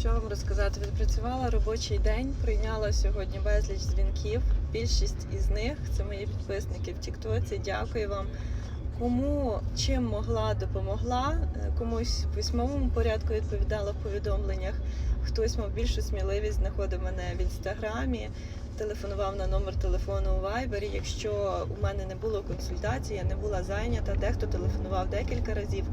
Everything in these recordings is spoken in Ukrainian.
Що вам розказати? Відпрацювала робочий день, прийняла сьогодні безліч дзвінків. Більшість із них це мої підписники в Тіктоці. Дякую вам. Кому чим могла, допомогла, комусь в письмовому порядку відповідала в повідомленнях. Хтось мав більшу сміливість, знаходив мене в інстаграмі, телефонував на номер телефону у Вайбері. Якщо у мене не було консультації, я не була зайнята, дехто телефонував декілька разів.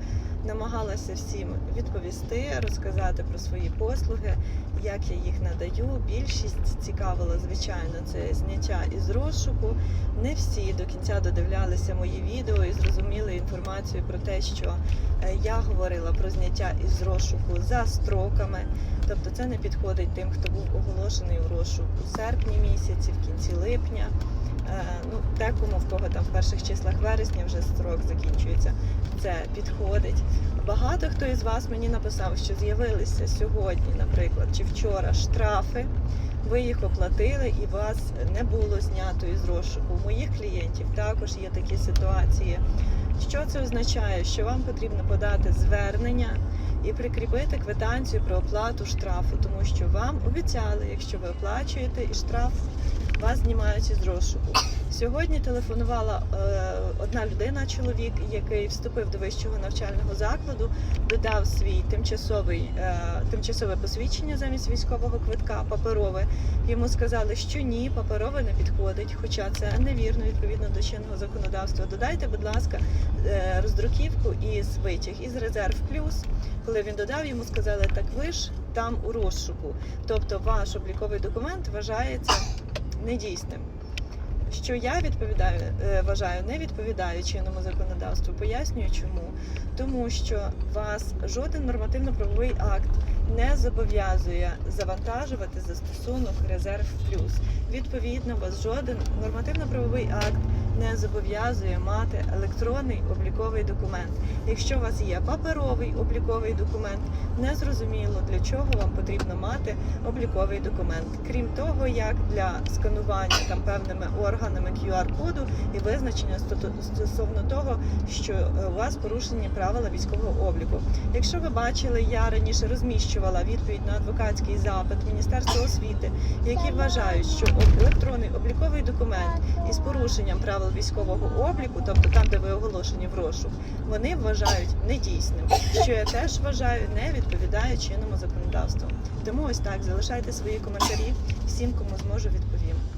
Намагалася всім відповісти, розказати про свої послуги, як я їх надаю. Більшість цікавила, звичайно, це зняття із розшуку. Не всі до кінця додивлялися мої відео і зрозуміли інформацію про те, що е, я говорила про зняття із розшуку за строками. Тобто це не підходить тим, хто був оголошений у розшук у серпні місяці, в кінці липня. Е, Ну, декому, в кого там в перших числах вересня вже строк закінчується, це підходить. Багато хто із вас мені написав, що з'явилися сьогодні, наприклад, чи вчора штрафи. Ви їх оплатили і вас не було знято із розшуку. У моїх клієнтів також є такі ситуації. Що це означає? Що вам потрібно подати звернення і прикріпити квитанцію про оплату штрафу, тому що вам обіцяли, якщо ви оплачуєте і штраф, вас знімають із розшуку. Сьогодні телефонувала е, одна людина, чоловік, який вступив до вищого навчального закладу, додав свій тимчасовий е, тимчасове посвідчення замість військового квитка, паперове. Йому сказали, що ні, паперове не підходить, хоча це невірно відповідно до чинного законодавства. Додайте, будь ласка, е, роздруківку із витяг із резерв плюс. Коли він додав, йому сказали, так ви ж там у розшуку. Тобто ваш обліковий документ вважається недійсним. Що я відповідаю, е, вважаю, не відповідаю чинному законодавству. Пояснюю чому. Тому що вас жоден нормативно-правовий акт не зобов'язує завантажувати застосунок резерв плюс. Відповідно, вас жоден нормативно-правовий акт не зобов'язує мати електронний обліковий документ. Якщо у вас є паперовий обліковий документ, не зрозуміло для чого вам потрібно мати обліковий документ. Крім того, як для сканування там певними органами QR-коду і визначення стосовно того, що е, у вас порушені правила військового обліку. Якщо ви бачили, я раніше розміщувала відповідь на адвокатський запит Міністерства освіти, які вважають, що електронний обліковий документ із порушенням правил військового обліку, тобто там, де ви оголошені в розшук, вони вважають недійсним, що я теж вважаю не відповідає чинному законодавству. Тому ось так залишайте свої коментарі всім, кому зможу відповісти.